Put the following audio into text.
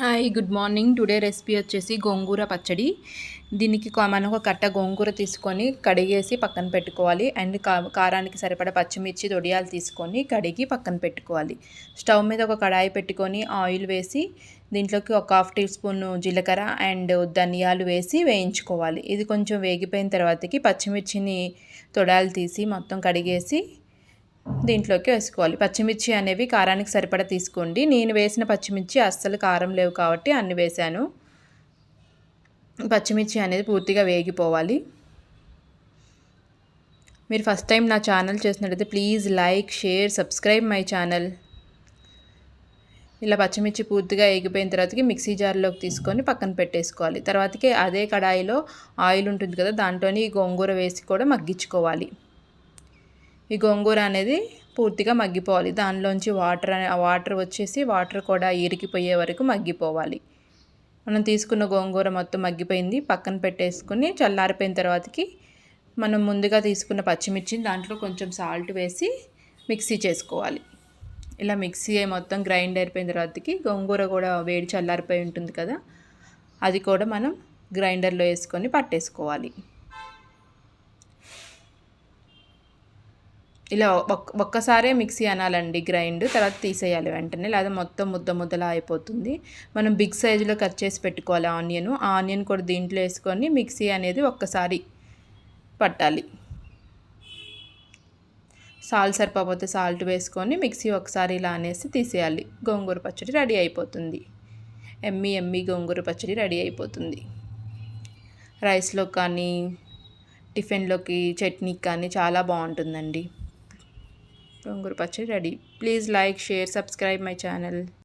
Hi good morning. Today recipe వచ్చేసి గోంగూర పచ్చడి. దీనికి మనం ఒక కట్ట గోంగూర తీసుకొని కడిగేసి పక్కన పెట్టుకోవాలి. అండ్ కారానికి సరిపడ పచ్చిమిర్చి దొడియాలు తీసుకొని కడిగి పక్కన పెట్టుకోవాలి. స్టవ్ మీద ఒక కడాయి పెట్టుకొని ఆయిల్ వేసి దీంట్లోకి ఒక హాఫ్ టీ స్పూన్ జీలకర్ర అండ్ ధనియాలు వేసి వేయించుకోవాలి. ఇది కొంచెం వేగిపోయిన తర్వాతకి పచ్చిమిర్చిని తొడాలు తీసి మొత్తం కడిగేసి దీంట్లోకి వేసుకోవాలి. పచ్చిమిర్చి అనేవి కారానికి సరిపడా తీసుకోండి. నేను వేసిన పచ్చిమిర్చి అస్సలు కారం లేవు కాబట్టి అన్ని వేశాను. పచ్చిమిర్చి అనేది పూర్తిగా వేగిపోవాలి. మీరు ఫస్ట్ టైం నా ఛానల్ చేసినట్లయితే please like share subscribe my channel. ఇలా పచ్చిమిర్చి పూర్తిగా వేగిపోయిన తర్వాతకి మిక్సీ జార్లోకి తీసుకొని పక్కన పెట్టేసుకోవాలి. తర్వాతకి అదే కడాయిలో ఆయిల్ ఉంటుంది కదా దాంట్లోని గోంగూర వేసి కూడా మగ్గించుకోవాలి. ఈ గోంగూర అనేది పూర్తిగా మగ్గిపోవాలి. దానిలోంచి వాటర్ వాటర్ వచ్చేసి వాటర్ కూడా ఇరికిపోయే వరకు మగ్గిపోవాలి. మనం తీసుకున్న గోంగూర మొత్తం మగ్గిపోయింది. పక్కన పెట్టేసుకుని చల్లారిపోయిన తర్వాతకి మనం ముందుగా తీసుకున్న పచ్చిమిర్చిని దాంట్లో కొంచెం సాల్ట్ వేసి మిక్సీ చేసుకోవాలి. ఇలా మిక్సీ మొత్తం గ్రైండ్ అయిపోయిన తర్వాతకి గోంగూర కూడా వేడి చల్లారిపోయి ఉంటుంది కదా అది కూడా మనం గ్రైండర్లో వేసుకొని పట్టేసుకోవాలి. ఇలా ఒక్కసారే మిక్సీ అనాలండి గ్రైండ్ తర్వాత తీసేయాలి వెంటనే లేదా మొత్తం ముద్ద ముద్దలా అయిపోతుంది. మనం బిగ్ సైజులో కట్ చేసి పెట్టుకోవాలి ఆనియన్. ఆ ఆనియన్ కూడా దీంట్లో వేసుకొని మిక్సీ అనేది ఒక్కసారి పట్టాలి. సాల్ట్ సరిపోతే సాల్ట్ వేసుకొని మిక్సీ ఒకసారి ఇలా అనేసి తీసేయాలి. గోంగూర పచ్చడి రెడీ అయిపోతుంది. ఎమ్మి ఎమ్మి గోంగూర పచ్చడి రెడీ అయిపోతుంది. రైస్లో కానీ టిఫిన్లోకి చట్నీకి కానీ చాలా బాగుంటుందండి. గోంగూర పచ్చడి ready. Please like share subscribe my channel.